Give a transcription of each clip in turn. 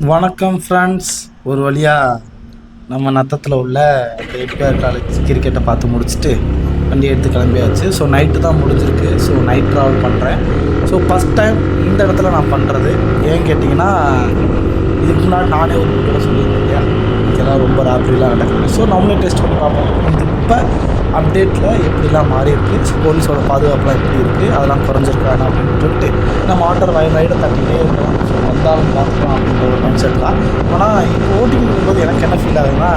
வணக்கம் ஃப்ரெண்ட்ஸ் ஒரு வழியாக நம்ம நத்தத்தில் உள்ள எட்கார் காலேஜ் கிரிக்கெட்டை பார்த்து முடிச்சுட்டு வண்டி எடுத்து கிளம்பியாச்சு. ஸோ நைட்டு தான் முடிஞ்சிருக்கு. ஸோ நைட் ட்ராவல் பண்ணுறேன் ஸோ ஃபஸ்ட் டைம் இந்த இடத்துல நான் பண்ணுறது ஏன் கேட்டிங்கன்னா இதுக்கு முன்னாடி நானே ஒரு கூட சொல்லியிருந்தேன் இல்லையா? இதெல்லாம் ரொம்ப ராத்திரிலாம் நடக்குது ஸோ நம்மளே டெஸ்ட் பண்ணி பார்ப்போம். இது இப்போ அப்டேட்டில் எப்படிலாம் மாறி போலீஸோட பாதுகாப்புலாம் எப்படி இருக்குது அதெல்லாம் குறைஞ்சிருக்காங்க அப்படின்னு சொல்லிட்டு நம்ம ஆட்டர் வயல் ரைடை தட்டிகிட்டே இருக்கோம் ஸோ வந்தாலும் பார்த்துக்கலாம் அப்படின்ற ஒரு மைண்ட் செட் தான். ஆனால் இப்போ ஓட்டிங் இருக்கும்போது எனக்கு என்ன ஃபீல் ஆகுதுன்னா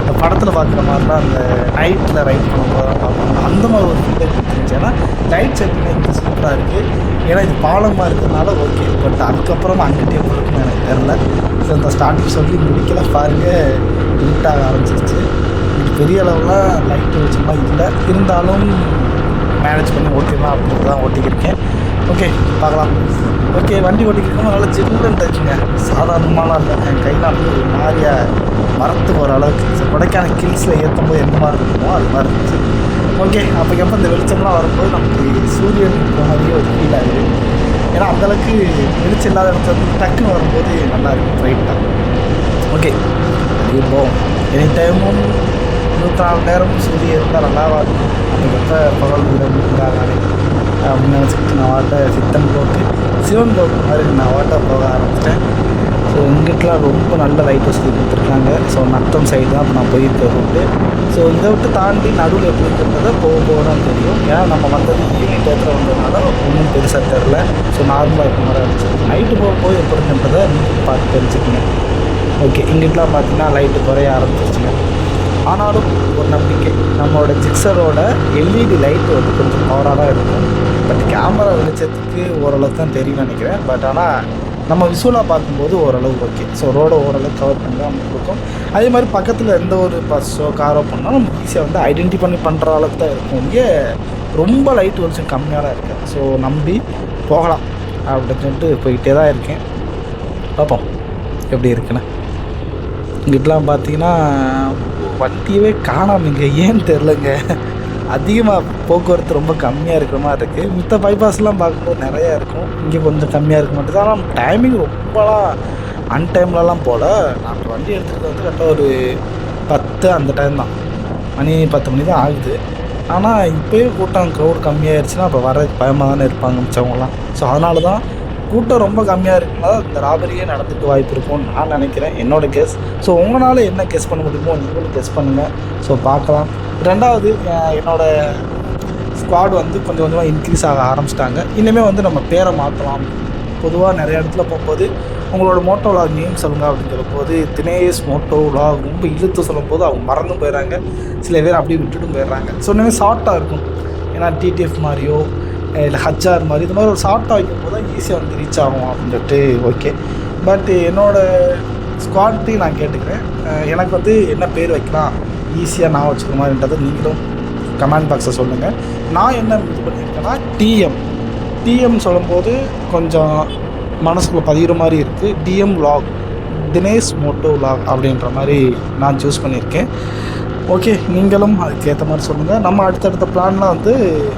இந்த படத்தில் பார்க்குற மாதிரிலாம் அந்த நைட்டில் ரைட் பண்ணும்போது தான் பார்ப்பாங்க அந்த மாதிரி ஒரு ஃபீல் இருந்துச்சு ஏன்னா லைட் செட்டிங் இங்கே சூப்பராக இருக்குது ஏன்னா இது பாலமாக இருக்கிறதுனால ஓகே பட் அதுக்கப்புறம் அங்கிட்டே போகிறதுக்குன்னு எனக்கு தெரில ஸோ இந்த ஸ்டார்டிங் சொல்லி முடிக்கல. பாருங்க ஆக ஆரம்பிச்சிருச்சு. பெரிய அளவில் லைட்டு வெளிச்சமாக இல்லை. இருந்தாலும் மேனேஜ் பண்ணி ஓட்டிடலாம் அப்படின்ட்டு தான் ஓட்டிக்கிருக்கேன். ஓகே பார்க்கலாம். ஓகே வண்டி ஓட்டிக்கிறோம் நல்லா ஜில்லுன்னு இருக்குங்க சாதாரணமான இல்லை. என் கையில் வந்து ஒரு மாதிரியா மரத்துக்கு ஒரு அளவுக்கு கொடைக்கான கொடைக்கானல் கில்ஸில் ஏற்றும் போது எந்த மாதிரி இருக்குமோ அது மாதிரி இருந்துச்சு. ஓகே அப்போக்கப்போ இந்த வெளிச்சம்லாம் வரும்போது நமக்கு சூரியன் இருக்கிற மாதிரியே ஒரு ஃபீல் ஆகுது ஏன்னா அந்தளவுக்கு வெளிச்சம் இல்லாத இடத்துல வந்து டக்குன்னு வரும்போது நல்லா இருக்கும் ரைட்டாக ஓகே அது போகும் எனி டைமும் இருபத்தி நேரம் நேரமும் இருந்தால் நல்லாவா இருக்கும் அதுக்கப்புற பகல் வீரம் இருந்தாலே அப்படின்னு நினச்சிக்கிட்டு நான் வாட்ட சித்தன் போட்டு சிவன் போக்கு மாதிரி நான் வாட்ட போக ஆரம்பிச்சிட்டேன். ஸோ இங்கிட்டலாம் ரொம்ப நல்ல லைட் வசதி கொடுத்துருக்காங்க. ஸோ நத்தம் சைடு தான் நான் போயிருக்க ரூட்டு ஸோ இதை விட்டு தாண்டி நடுவில் எப்படி இருக்கிறத போக போக தான் தெரியும். ஏன்னா நம்ம வந்தது ஈவினிங் டேத்தில் வந்ததுனால ஒன்றும் பெருசாக தெரில. ஸோ நார்மலாக இருக்க மாதிரி இருந்துச்சு. நைட்டு போக போய் எப்படி இருக்குன்றதை பார்த்து தெரிஞ்சுக்கங்க. ஓகே இங்கிட்டலாம் பார்த்தீங்கன்னா லைட்டு குறைய ஆரம்பிச்சிருச்சுங்க. ஆனாலும் ஒரு நம்பிக்கை. நம்மளோட ஜிக்ஸரோட எல்இடி லைட் வந்து கொஞ்சம் பவராக தான் இருக்கும். பட் கேமரா வெளிச்சத்துக்கு ஓரளவுக்கு தான் தெரியும்னு நினைக்கிறேன். பட் ஆனால் நம்ம விசுவலாக பார்க்கும்போது ஓரளவு ஓகே ஸோ ரோடை ஓரளவுக்கு கவர் பண்ணி தான் நமக்கு கொடுக்கும் அதே மாதிரி பக்கத்தில் எந்த ஒரு பஸ்ஸோ காரோ பண்ணாலும் நம்ம ஈஸியாக வந்து ஐடென்டி பண்ணி பண்ணுற அளவுக்கு தான் இருக்கும். இங்கே ரொம்ப லைட் வெளிச்சம் கம்மியாக தான் இருக்குது ஸோ நம்பி போகலாம் அப்படின்னு சொல்லிட்டு போயிட்டே தான் இருக்கேன். பார்ப்போம். எப்படி இருக்குன்னு. இங்கிட்டலாம் பார்த்தீங்கன்னா வண்டியவே காணாமங்க. ஏன்னு தெரிலங்க. அதிகமாக போக்குவரத்து ரொம்ப கம்மியாக இருக்கிற மாதிரி இருக்குது மித்த பைபாஸ்லாம் பார்க்கும்போது நிறையா இருக்கும். இங்கே கொஞ்சம் கம்மியாக இருக்க மாட்டேது ஆனால் டைமிங் ரொம்பலாம் அன்டைம்லலாம் போல். நான் வண்டி எடுத்துகிட்டு வந்து கரெக்டாக ஒரு பத்து அந்த டைம் தான். மணி பத்து மணி தான் ஆகுது. ஆனால் இப்போயே கூட்டம் க்ரௌட் கம்மியாகிடுச்சுன்னா அப்போ வர பயமாக தானே இருப்பாங்க மிச்சவங்களாம் ஸோ அதனால தான் கூட்டம் ரொம்ப கம்மியாக இருக்கும்போது இந்த ராபரியே நடந்துட்டு வாய்ப்பு இருக்கும்னு நான் நினைக்கிறேன். என்னோட கெஸ் ஸோ உங்களால் என்ன கெஸ் பண்ண முடியுமோ நீங்களும் கெஸ் பண்ணுங்கள் ஸோ பார்க்கலாம். ரெண்டாவது என்னோடய என்னோட ஸ்குவாட் வந்து கொஞ்சம் கொஞ்சமாக இன்க்ரீஸ் ஆக ஆரம்பிச்சிட்டாங்க. இனிமேல் வந்து நம்ம பேரை மாற்றலாம் பொதுவாக நிறைய இடத்துல போகும்போது உங்களோட மோட்டோ லாக் நேம் சொல்லுங்கள் அப்படிங்கிற போது தினேஷ் மோட்டோ லாக் ரொம்ப இழுத்து சொல்லும்போது அவங்க மறந்தும் போயிடுறாங்க. சில பேர் அப்படியே விட்டுட்டும் போயிடுறாங்க. ஸோ இனிமேல் ஷார்ட்டாக இருக்கும். ஏன்னா டிடிஎஃப் மாதிரியோ இல்லை ஹச்ஆர் மாதிரி இது மாதிரி ஒரு ஷார்ட்டாக வைக்கும் போது ஈஸியாக வந்து ரீச் ஆகும் அப்படின்னு சொல்லிட்டு ஓகே பட் என்னோடய ஸ்குவாட்டையும் நான் கேட்டுக்கிறேன். எனக்கு வந்து என்ன பேர் வைக்கலாம்? ஈஸியாக நான் வச்சுக்கிற மாதிரின்றதை நீங்களும் கமெண்ட் பாக்ஸை சொல்லுங்கள் நான் என்ன இது பண்ணியிருக்கேன்னா டிஎம் டிஎம் சொல்லும்போது கொஞ்சம் மனசுக்குள்ள பதிகிற மாதிரி இருக்குது DM log Dinesh moto log அப்படின்ற மாதிரி நான் சூஸ் பண்ணியிருக்கேன். ஓகே நீங்களும் அதுக்கேற்ற மாதிரி சொல்லுங்கள் நம்ம அடுத்தடுத்த பிளான்லாம் வந்து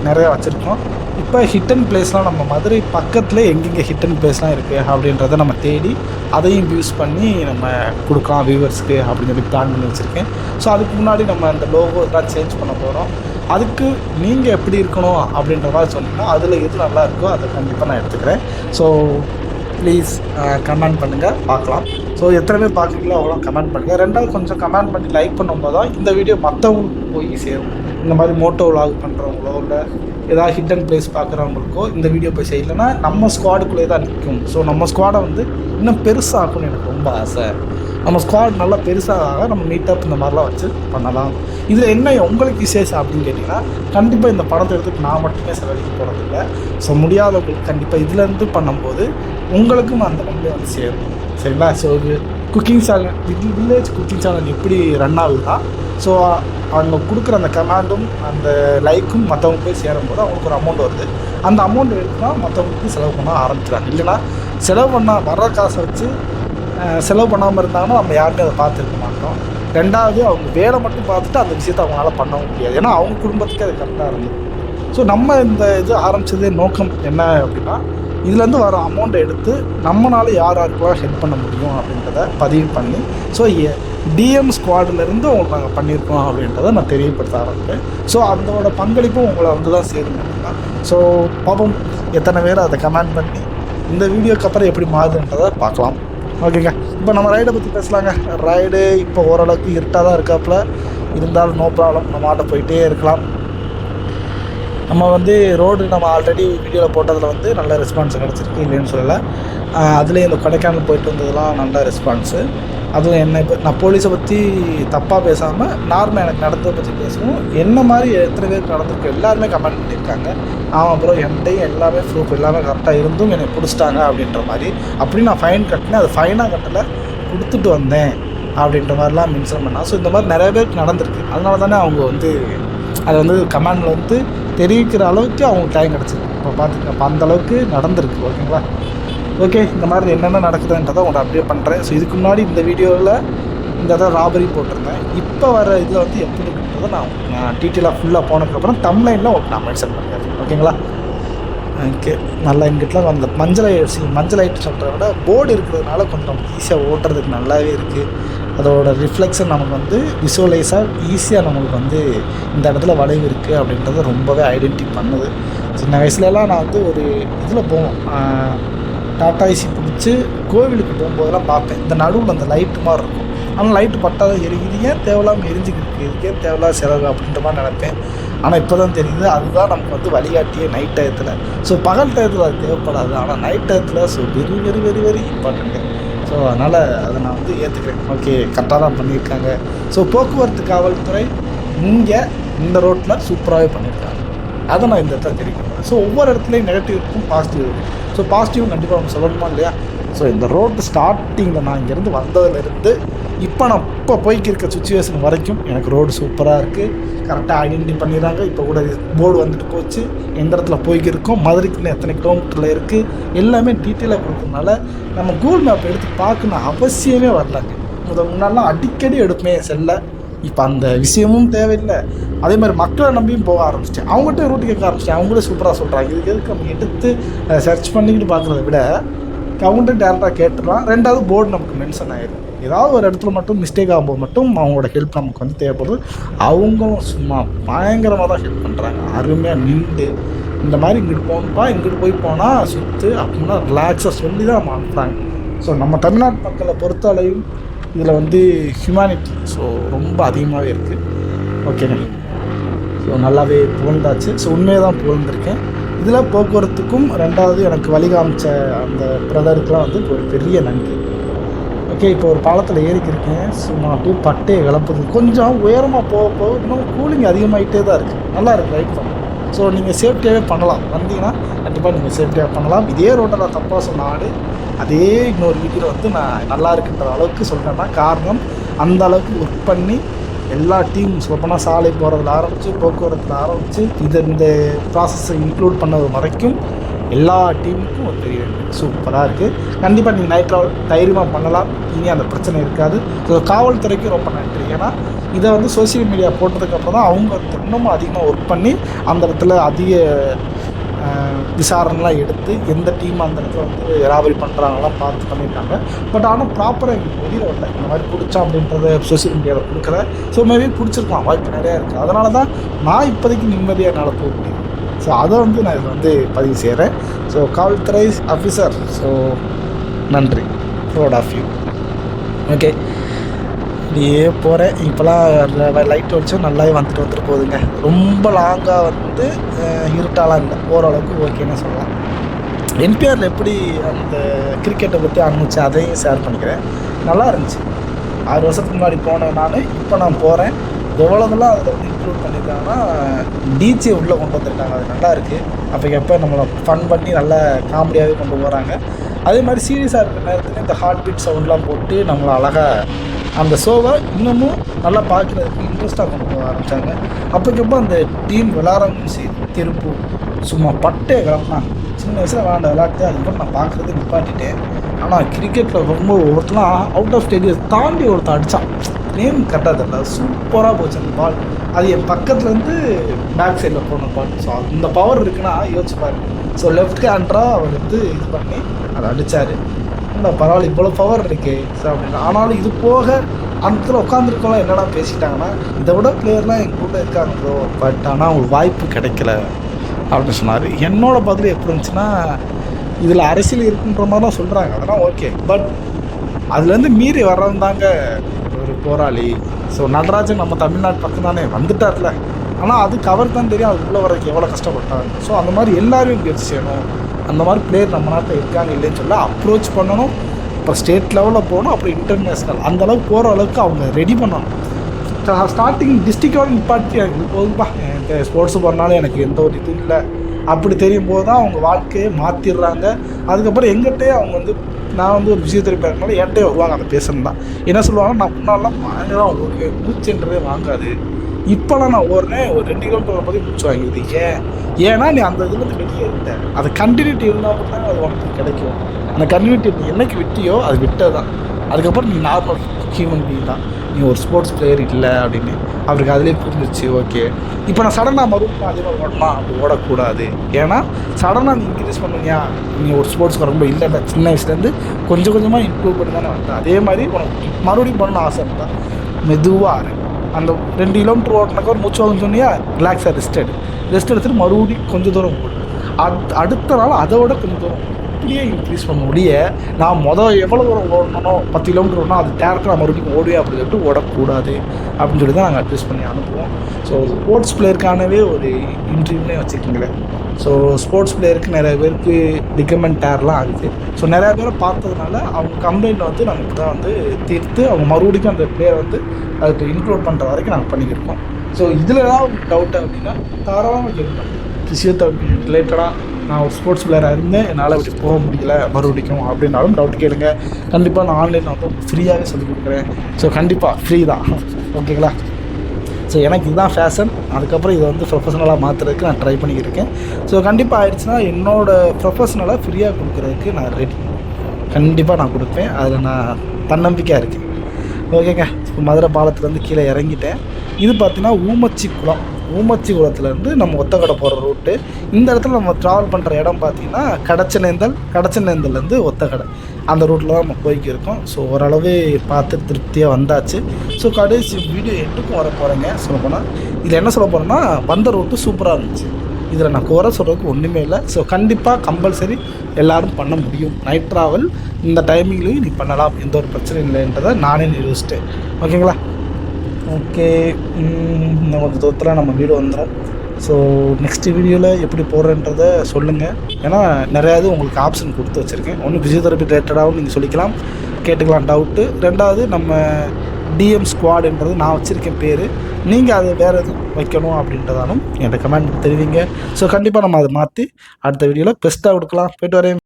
நிறையா வச்சுருக்கோம். இப்போ ஹிட்டன் பிளேஸ்லாம் நம்ம மதுரை பக்கத்தில் எங்கெங்கே ஹிட்டன் பிளேஸ்லாம் இருக்குது அப்படின்றத நம்ம தேடி அதையும் யூஸ் பண்ணி நம்ம கொடுக்கலாம் வியூவர்ஸ்க்கு அப்படின்னு சொல்லி பிளான் பண்ணி வச்சுருக்கேன். ஸோ அதுக்கு முன்னாடி நம்ம அந்த லோகோ இதெல்லாம் சேஞ்ச் பண்ண போகிறோம் அதுக்கு நீங்கள் எப்படி இருக்கணும் அப்படின்ற மாதிரி சொன்னீங்கன்னா அதில் எது நல்லா இருக்கோ அதை கண்டிப்பாக நான் எடுத்துக்கிறேன். ஸோ ப்ளீஸ் கமெண்ட் பண்ணுங்கள் பார்க்கலாம். ஸோ எத்தனை பேர் பார்க்குறீங்களோ அவ்வளோ கமெண்ட் பண்ணுங்கள் ரெண்டாவது கொஞ்சம் கமெண்ட் பண்ணி லைக் பண்ணும்போது தான் இந்த வீடியோ மற்றவங்களுக்கு போய் சேரும். இந்த மாதிரி மோட்டோ விலாக் பண்ணுறவங்களோ இல்லை ஏதாவது அண்ட் பிளேஸ் பார்க்குறவங்களுக்கோ இந்த வீடியோ போய் செய்யலைன்னா நம்ம ஸ்குவாடுக்குள்ளே தான் நிற்கும். ஸோ நம்ம ஸ்குவாடை வந்து இன்னும் பெருசாகணும்னு எனக்கு ரொம்ப ஆசை. நம்ம ஸ்குவாட் நல்லா பெருசாக நம்ம மீட்டப் இந்த மாதிரிலாம் வச்சு பண்ணலாம். இதில் என்ன உங்களுக்கு விசேஷம் அப்படின்னு கேட்டிங்கன்னா கண்டிப்பாக இந்த படத்தை எடுத்துட்டு நான் மட்டுமே செலவழிக்க போகிறதில்ல ஸோ முடியாதவங்களுக்கு கண்டிப்பாக இதுலேருந்து பண்ணும்போது உங்களுக்கும் அந்த நன்மை வந்து சேரும். சரிங்களா? So cooking channel village cooking channel எப்படி ரன் ஆகுதுன்னா ஸோ அவங்க கொடுக்குற அந்த கமாண்டும் அந்த லைக்கும் மற்றவங்க போய் சேரும்போது அவங்களுக்கு ஒரு அமௌண்ட் வருது. அந்த அமௌண்ட் எடுத்துனா மற்றவங்களுக்கு செலவு பண்ண ஆரம்பிக்கிறாங்க. இல்லைன்னா செலவு பண்ண வர்ற காசை வச்சு செலவு பண்ணாமல் இருந்தாங்கன்னா நம்ம யாருமே அதை பார்த்துருக்க மாட்டோம். ரெண்டாவது அவங்க வேலை மட்டும் பார்த்துட்டு அந்த விஷயத்தை அவங்களால பண்ணவும் முடியாது. ஏன்னா அவங்க குடும்பத்துக்கு அது கரெக்டாக இருந்தது. ஸோ நம்ம இந்த இது ஆரம்பித்ததே நோக்கம் என்ன அப்படின்னா இதுலேருந்து வர அமௌண்ட்டை எடுத்து நம்மளால் யார் யாருக்கெல்லாம் ஹெல்ப் பண்ண முடியும் அப்படின்றத பதிவு பண்ணி ஸோ டிஎம் ஸ்குவாட்லேருந்து உங்களுக்கு நாங்கள் பண்ணியிருக்கோம் அப்படின்றத நான் தெரியப்படுத்த ஆரம்பிப்பேன் ஸோ அதோட பங்களிப்பும் உங்களை வந்து தான் சேருங்க ஸோ பாப்போம் எத்தனை பேர் அதை கமெண்ட் பண்ணி இந்த வீடியோக்கு அப்புறம் எப்படி மாறுதுன்றதை பார்க்கலாம். ஓகேங்க இப்போ நம்ம ரைடை பற்றி பேசலாங்க. ரைடு இப்போ ஓரளவுக்கு இருட்டாக தான் இருக்காப்புல. இருந்தாலும் நோ ப்ராப்ளம் நம்ம ஆட்ட போயிட்டே இருக்கலாம். நம்ம வந்து ரோடு நம்ம ஆல்ரெடி வீடியோவில் போட்டதில் வந்து நல்ல ரெஸ்பான்ஸ் கிடச்சிருக்கு இல்லைன்னு சொல்லலை. அதுலேயும் இந்த கொடைக்கானல் போயிட்டு வந்ததுலாம் நல்ல ரெஸ்பான்ஸு அதுவும் என்ன இப்போ நான் போலீஸை பற்றி தப்பாக பேசாமல் நார்மலாக எனக்கு நடந்ததை பற்றி பேசணும் என்ன மாதிரி எத்தனை பேருக்கு நடந்திருக்கு எல்லாருமே கமெண்ட் பண்ணியிருக்காங்க. ஆமாம் அப்புறம் என்கிட்டையும் எல்லாமே ப்ரூஃப் எல்லாமே கரெக்டாக இருந்தும் என்னை பிடிச்சிட்டாங்க அப்படின்ற மாதிரி. அப்படி நான் ஃபைன் கட்டினேன். அது ஃபைனாக கட்டலை கொடுத்துட்டு வந்தேன் அப்படின்ற மாதிரிலாம் மென்ஷன் பண்ணால் ஸோ இந்த மாதிரி நிறைய பேருக்கு நடந்திருக்கு. அதனால தானே அவங்க வந்து அதை வந்து கமெண்டில் வந்து தெரிவிக்கிற அளவுக்கு அவங்க டைம் கிடச்சிருக்கு இப்போ பார்த்துக்கங்க அப்போ அந்த அளவுக்கு நடந்திருக்கு ஓகேங்களா? ஓகே இந்த மாதிரி என்னென்ன நடக்குதுன்றதை உங்களை அப்டேட் பண்ணுறேன் ஸோ இதுக்கு முன்னாடி இந்த வீடியோவில் இந்த இதை ராபரி போட்டிருந்தேன். இப்போ வர இதில் வந்து எப்படி இருக்குன்றதை நான் நான் டீட்டெயிலாக ஃபுல்லாக போனதுக்கப்புறம் தமிழ்லைனில் உங்களுக்கு நான் மென்ஷன் பண்ணுறேன் ஓகேங்களா? ஓகே நல்லா எங்கிட்டலாம் அந்த மஞ்சள் மஞ்சள் ஐட்டு சொல்கிறத விட போர்டு இருக்கிறதுனால கொஞ்சம் ஈஸியாக ஓட்டுறதுக்கு நல்லாவே இருக்குது அதோட ரிஃப்ளெக்ஷன் நமக்கு வந்து விசுவலைஸாக ஈஸியாக நம்மளுக்கு வந்து இந்த இடத்துல வளைவு இருக்குது அப்படின்றத ரொம்பவே ஐடென்டி பண்ணுது. சின்ன வயசுலலாம் நான் வந்து ஒரு இதில் போவோம். டாட்டா ஏசி பிடிச்சி கோவிலுக்கு போகும்போதெல்லாம் பார்ப்பேன். இந்த நடுவில் அந்த லைட்டு மாதிரி இருக்கும். ஆனால் லைட்டு பட்டாதான் எரியுது ஏன் தேவையில்லாமல் எரிஞ்சுக்கிட்டு இருக்குது ஏன் தேவையில்லாத செலவு அப்படின்ற மாதிரி நினைப்பேன். ஆனால் இப்போ தான் தெரியுது அதுதான் நமக்கு வந்து வழிகாட்டியே நைட் டயத்தில். ஸோ பகல் டயத்தில் அது தேவைப்படாது. ஆனால் நைட் டயத்தில் so very very very very important so அதனால் அதை நான் வந்து ஏற்றுக்கிறேன் ஓகே கரெக்டாக தான் பண்ணியிருக்காங்க. ஸோ போக்குவரத்து காவல்துறை இங்கே இந்த ரோட்டில் சூப்பராகவே பண்ணியிருக்காங்க. அதை நான் இந்த இடத்துல தெரிவிக்கிறேன். ஸோ ஒவ்வொரு இடத்துலையும் நெகட்டிவ் இருக்கும் பாசிட்டிவ் இருக்கும் ஸோ பாசிட்டிவ் கண்டிப்பாக நம்ம சொல்லணுமா இல்லையா? ஸோ இந்த ரோட்டு ஸ்டார்டிங்கில் நான் இங்கேருந்து வந்ததுலேருந்து இப்போ நான் இப்போ போய்க்கு இருக்க சுச்சுவேஷன் வரைக்கும் எனக்கு ரோடு சூப்பராக இருக்குது கரெக்டாக ஐடென்டிஃபை பண்ணிடுறாங்க. இப்போ கூட போர்டு வந்துட்டு போச்சு. எந்த இடத்துல போய்க்கு இருக்கோம் மதுரைக்குன்னு எத்தனை கிலோமீட்டரில் இருக்குது எல்லாமே டீட்டெயிலாக கொடுக்கறதுனால நம்ம கூகுள் மேப் எடுத்து பார்க்கணும் அவசியமே வரலாங்க முதல் முன்னாலாம் அடிக்கடி எடுப்பேன் செல்லை. இப்போ அந்த விஷயமும் தேவையில்லை. அதே மாதிரி மக்களை நம்பியும் போக ஆரம்பிச்சிட்டேன். அவங்ககிட்ட ரூட்டு கேட்க ஆரம்பிச்சிட்டேன். அவங்களே சூப்பராக சொல்கிறாங்க இதுக்கு எதுக்கு நம்ம எடுத்து சர்ச் பண்ணிக்கிட்டு பார்க்குறத விட அவங்கள்ட்ட டேரெக்டாக கேட்டுடலாம். ரெண்டாவது போர்டு நமக்கு மென்ஷன் ஆயிடும் ஏதாவது ஒரு இடத்துல மட்டும் மிஸ்டேக் ஆகும்போது மட்டும் அவங்களோட ஹெல்ப் நமக்கு வந்து தேவைப்படுது. அவங்களும் சும்மா பயங்கரமாக தான் ஹெல்ப் பண்ணுறாங்க அருமையாக நின்று இந்த மாதிரி இங்கிட்டு போகணுப்பா இங்கிட்டு போய் போனால் சுற்று அப்படின்னா ரிலாக்ஸாக சொல்லி தான் மாற்றுறாங்க ஸோ நம்ம தமிழ்நாட்டு மக்களை பொறுத்தளவையும் இதில் வந்து ஹியூமானிட்டி ஸோ ரொம்ப அதிகமாகவே இருக்குது ஓகேங்க ஸோ நல்லாவே புகழ்ந்தாச்சு. ஸோ உண்மையை தான் புகழ்ந்திருக்கேன். இதில் போக்குவரத்துக்கும் ரெண்டாவது எனக்கு வழி காமிச்ச அந்த பிரதருக்குலாம் வந்து ஒரு பெரிய நன்றி. ஓகே இப்போ ஒரு பாலத்தில் ஏறிக்கிருக்கேன். சும்மா அப்படியே பட்டையை கிளப்புது கொஞ்சம் உயரமாக போக போக இன்னும் கூலிங் அதிகமாகிட்டே தான் இருக்குது நல்லா இருக்குது ரைட் பண்ண ஸோ நீங்கள் சேஃப்டியாகவே பண்ணலாம். வந்தீங்கன்னா கண்டிப்பாக நீங்கள் சேஃப்டியாக பண்ணலாம். இதே ரோட்டை நான் தப்பாக சொன்ன ஆடு அதே இன்னொரு வீட்டில் வந்து நான் நல்லா இருக்குன்ற அளவுக்கு சொல்கிறேன்னா காரணம் அந்த அளவுக்கு ஒர்க் பண்ணி எல்லா டீம் சொல்லப்போனால் சாலை போகிறதுல ஆரம்பித்து போக்குவரத்தில் ஆரம்பித்து இதை இந்த ப்ராசஸை இன்க்ளூட் பண்ணது வரைக்கும் எல்லா டீமுக்கும் ஒரு பெரிய சூப்பராக இருக்குது கண்டிப்பாக நீங்கள் நைட் ட்ராவல் தைரியமாக பண்ணலாம். இனி அந்த பிரச்சனை இருக்காது. ஸோ காவல்துறைக்கும் ரொம்ப நன்றி. ஏன்னா இதை வந்து சோசியல் மீடியா போட்டதுக்கப்புறம் தான் அவங்க இன்னமும் அதிகமாக ஒர்க் பண்ணி அந்த இடத்துல அதிக விசாரணைலாம் எடுத்து எந்த டீம் அந்த இடத்துல வந்து ராபரி பண்ணுறாங்கலாம் பார்த்து பண்ணியிருக்காங்க. பட் ஆனால் ப்ராப்பராக எங்களுக்கு வெளியில் வரல. இந்த மாதிரி பிடிச்சா அப்படின்றத சோசியல் மீடியாவில் கொடுக்கல. ஸோ மேபி பிடிச்சிருக்கலாம். வாய்ப்பு நிறையா இருக்குது அதனால தான் நான் இப்போதைக்கு நிம்மதியாக என்னால் போக முடியும். ஸோ அதை வந்து நான் இதில் வந்து பதிவு செய்கிறேன் ஸோ காவல்துறை ஆஃபீஸர் ஸோ நன்றி. ப்ரௌட் ஆஃப் யூ ஓகே அப்படியே போகிறேன் இப்போலாம் லைட் வச்சும் நல்லாவே வந்துட்டு வந்துட்டு போகுதுங்க. ரொம்ப லாங்காக வந்து இருட்டாலாம் இல்லை. ஓரளவுக்கு ஓகேன்னு சொல்லலாம். என்பிஆரில் எப்படி அந்த கிரிக்கெட்டை பற்றி அனுப்பிச்சு அதையும் ஷேர் பண்ணிக்கிறேன். நல்லா இருந்துச்சு. ஆறு வருஷத்துக்கு முன்னாடி போனேன் நான். இப்போ நான் போகிறேன் எவ்வளோதெல்லாம் அதில் வந்து இன்க்ளூட் பண்ணியிருக்காங்கன்னா டிஜே உள்ளே கொண்டு வந்திருக்காங்க. அது நல்லா இருக்குது அப்போ எப்போ நம்மளை ஃபன் பண்ணி நல்லா காமெடியாகவே கொண்டு போகிறாங்க அதே மாதிரி சீரியஸாக இருக்கிற நேரத்தில் இந்த ஹார்ட் பீட் சவுண்ட்லாம் போட்டு நம்மளை அழகாக அந்த ஷோவை இன்னமும் நல்லா பார்க்குறதுக்கு இன்ட்ரெஸ்ட்டாக கொண்டு போக ஆரம்பித்தாங்க அப்போக்கப்போ அந்த டீம் விளாட்றவங்களும் சரி திருப்பூர் சும்மா பட்டே கிளம்புனாங்க சின்ன வயசில் விளாண்ட விளாட்டு அதுக்கப்புறம் நான் பார்க்குறது நிப்பாட்டிட்டேன். ஆனால் கிரிக்கெட்டில் ரொம்ப ஒருத்தலாம் அவுட் ஆஃப் ஸ்டேடியம் தாண்டி ஒருத்தன் அடித்தான் நேம் கரெக்டாக தெரியல. சூப்பராக போச்சு அந்த பால் அது என் பக்கத்துலேருந்து பேக் சைடில் போன பால் ஸோ அந்த பவர் இருக்குன்னா யோசிச்சு பாருங்க. ஸோ லெஃப்ட் ஹேண்டராக அவர் வந்து இது பண்ணி அதை அடித்தார் இல்லை பரவாயில்ல இவ்வளோ பவர் இருக்கு ஸோ அப்படின்னு. ஆனாலும் இது போக அந்த இடத்துல என்னடா பேசிட்டாங்கன்னா இதை விட பிளேயர்லாம் எங்கள் கூட இருக்காங்க ப்ரோ பட் ஆனால் அவங்களுக்கு வாய்ப்பு கிடைக்கல அப்படின்னு சொன்னார். என்னோட பதில் எப்படி இருந்துச்சுன்னா இதில் அரசியல் இருக்குன்ற மாதிரி தான் சொல்கிறாங்க அதெல்லாம் ஓகே பட் அதுலேருந்து மீறி வர்றது தாங்க ஒரு போராளி. ஸோ நடராஜன் நம்ம தமிழ்நாட்டு பக்கம் தானே வந்துட்டார்ல. ஆனால் அது கவர் தான் தெரியும் அது உள்ளே வரதுக்கு எவ்வளோ கஷ்டப்பட்டாங்க ஸோ அந்த மாதிரி எல்லாரையும் முயற்சி செய்யணும். அந்த மாதிரி பிளேயர் நம்ம நாட்டில் இருக்காங்க இல்லைன்னு சொல்ல அப்ரோச் பண்ணணும். அப்புறம் ஸ்டேட் லெவலில் போகணும் அப்புறம் இன்டர்நேஷ்னல் அந்தளவுக்கு போகிற அளவுக்கு அவங்க ரெடி பண்ணணும். ஸ்டார்டிங் டிஸ்ட்ரிக்டோட நிப்பாட்டி எனக்கு இது போதும்பா. எனக்கு ஸ்போர்ட்ஸ் போகிறனால எனக்கு எந்த ஒரு இதுவும் இல்லை. அப்படி தெரியும் போது தான் அவங்க வாழ்க்கையை மாற்றிடுறாங்க அதுக்கப்புறம் எங்கிட்டே அவங்க வந்து நான் வந்து ஒரு ஃபிசியோதெரப்பி பேசுனால என்கிட்டே வருவாங்க அந்த பேசணும் தான். என்ன சொல்லுவாங்கன்னா நான் முன்னாலாம் பயங்கரம் உங்களுக்கு மூச்சுன்றதே வாங்காது. இப்போலாம் நான் ஓடுறேன் ஒரு ரெண்டு கிலோமீட்டர் வரும்போது பிடிச்சி வாங்கிடுது ஏன் ஏன்னா நீ அந்த இதுலேருந்து வெளியே இருந்த. அது கண்டினியூட்டி இருந்தால் மட்டும் அது உனக்கு கிடைக்கும். அந்த கண்டினியூட்டி நீ என்னைக்கு விட்டியோ அது விட்டதான் அதுக்கப்புறம் நீ நார்மல் ஹியூமன் பீங் தான். நீ ஒரு ஸ்போர்ட்ஸ் பிளேயர் இல்லை அப்படின்னு. அவருக்கு அதுலேயே புரிஞ்சிச்சு ஓகே இப்போ நான் சடனாக மறுபடியும் அதே மாதிரி ஓடலாம் அப்படி ஓடக்கூடாது. ஏன்னா சடனாக நீ இன்க்ரீஸ் பண்ணுனியா? நீ ஒரு ஸ்போர்ட்ஸ்க்கு ரொம்ப இல்லை. இல்லை சின்ன வயசுலேருந்து கொஞ்சம் கொஞ்சமாக இம்ப்ரூவ் பண்ணி தானே வந்தேன். அதே மாதிரி உனக்கு மறுபடியும் பண்ணணும் ஆசை இருந்தால் மெதுவாக ஆறு. அந்த ரெண்டு கிலோமீட்டர் ஓட்டினாக்க ஒரு மூச்சு வாங்க சொன்னியா? ரிலாக்ஸாக ரெஸ்ட் எடு. ரெஸ்ட் எடுத்துட்டு மறுபடியும் கொஞ்சம் தூரம் ஓடு. அத் அடுத்த நாள் அதை விட கொஞ்சம் தூரம். இப்படியே இன்க்ரீஸ் பண்ண முடிய நான் மொதல் எவ்வளோ தூரம் ஓடணும் பத்து கிலோமீட்டர் ஓடணும் அது டேரக்டாக மறுபடியும் ஓடுவேன் அப்படின்னு சொல்லிட்டு ஓடக்கூடாது. அப்படின்னு சொல்லி தான் நாங்கள் அட்வைஸ் பண்ணி அனுப்புவோம். ஸோ ஸ்போர்ட்ஸ் பிளேயருக்கானவே ஒரு இன்டர்வியூனே வச்சுருக்கீங்களேன் ஸோ ஸ்போர்ட்ஸ் பிளேயருக்கு நிறைய பேருக்கு லிகமெண்ட் டேர்லாம் ஆகுது. ஸோ நிறையா பேரை பார்த்ததுனால அவங்க கம்ப்ளைண்ட் வந்து நமக்கு தான் வந்து தீர்த்து அவங்க மறுபடியும் அந்த பிளேயர் வந்து அதுக்கு இன்க்ளூட் பண்ணுற வரைக்கும் நாங்கள் பண்ணிக்கிருக்கோம். ஸோ இதில் ஏதாவது டவுட் அப்படின்னா தாராளமாக கேட்கலாம் ஃபிசியோதெரப்பி ரிலேட்டடாக நான் ஒரு ஸ்போர்ட்ஸ் பிளேயராக இருந்தேன் என்னால் அப்படி போக முடியல மறுபடிக்கும் அப்படின்னாலும் டவுட் கேளுங்க. கண்டிப்பாக நான் ஆன்லைனில் வந்து ஃப்ரீயாகவே சொல்லிக் கொடுக்குறேன். ஸோ கண்டிப்பாக ஃப்ரீ தான். ஓகேங்களா? ஸோ எனக்கு இதுதான் ஃபேஷன் அதுக்கப்புறம் இதை வந்து ப்ரொஃபஷனலாக மாற்றுறதுக்கு நான் ட்ரை பண்ணிக்கிருக்கேன் ஸோ கண்டிப்பாக ஆயிடுச்சுன்னா என்னோடய ப்ரொஃபஷனலாக ஃப்ரீயாக கொடுக்குறதுக்கு நான் ரெடி கண்டிப்பாக நான் கொடுப்பேன். அதில் நான் தன்னம்பிக்கையாக இருக்கேன். ஓகேங்க. இப்போ மதுரை பாலத்துலேருந்து கீழே இறங்கிட்டேன். இது பார்த்தீங்கன்னா ஊமச்சி குளம். ஊமச்சிபுரத்துலேருந்து நம்ம ஒத்தக்கடை போகிற ரூட்டு இந்த இடத்துல நம்ம ட்ராவல் பண்ணுற இடம் பார்த்தீங்கன்னா கடச்சநேந்தல் கடச்சநேந்தல்லேருந்து ஒத்தக்கடை அந்த ரூட்டில் தான் நம்ம போய்க்கு இருக்கோம். ஸோ ஓரளவு பார்த்து திருப்தியாக வந்தாச்சு. ஸோ கடைசி வீடியோ எட்டுக்கும் வர போகிறேங்க சொல்ல போனால் இதில் என்ன சொல்ல போகிறேன்னா வந்த ரூட்டு சூப்பராக இருந்துச்சு. இதில் நான் குறை சொல்கிறதுக்கு ஒன்றுமே இல்லை. ஸோ கண்டிப்பாக கம்பல்சரி எல்லோரும் பண்ண முடியும். நைட் ட்ராவல் இந்த டைமிங்லேயும் நீ பண்ணலாம். எந்த ஒரு பிரச்சனையும் இல்லைன்றதை நானே நிரூபிச்சிட்டேன் ஓகேங்களா? ஓகே இன்னும் கொஞ்சம் தூரத்தில் நம்ம வீடு வந்துடும் ஸோ நெக்ஸ்ட் வீடியோவில் எப்படி போடுறேன்றதை சொல்லுங்கள் ஏன்னா நிறையா இது உங்களுக்கு ஆப்ஷன் கொடுத்து வச்சுருக்கேன். ஒன்று ஃபிசியோதெரப்பி ரிலேட்டடாகவும் நீங்கள் சொல்லிக்கலாம். கேட்டுக்கலாம் டவுட்டு ரெண்டாவது நம்ம டிஎம் ஸ்குவாடுன்றது நான் வச்சுருக்கேன் பேர். நீங்கள் அது வேறு எதுவும் வைக்கணும் அப்படின்றதாலும் என்கிட்ட கமெண்ட் தெரிவிங்க. ஸோ கண்டிப்பாக நம்ம அதை மாற்றி அடுத்த வீடியோவில் பெஸ்ட்டாக கொடுக்கலாம். போய்ட்டு வரேன்.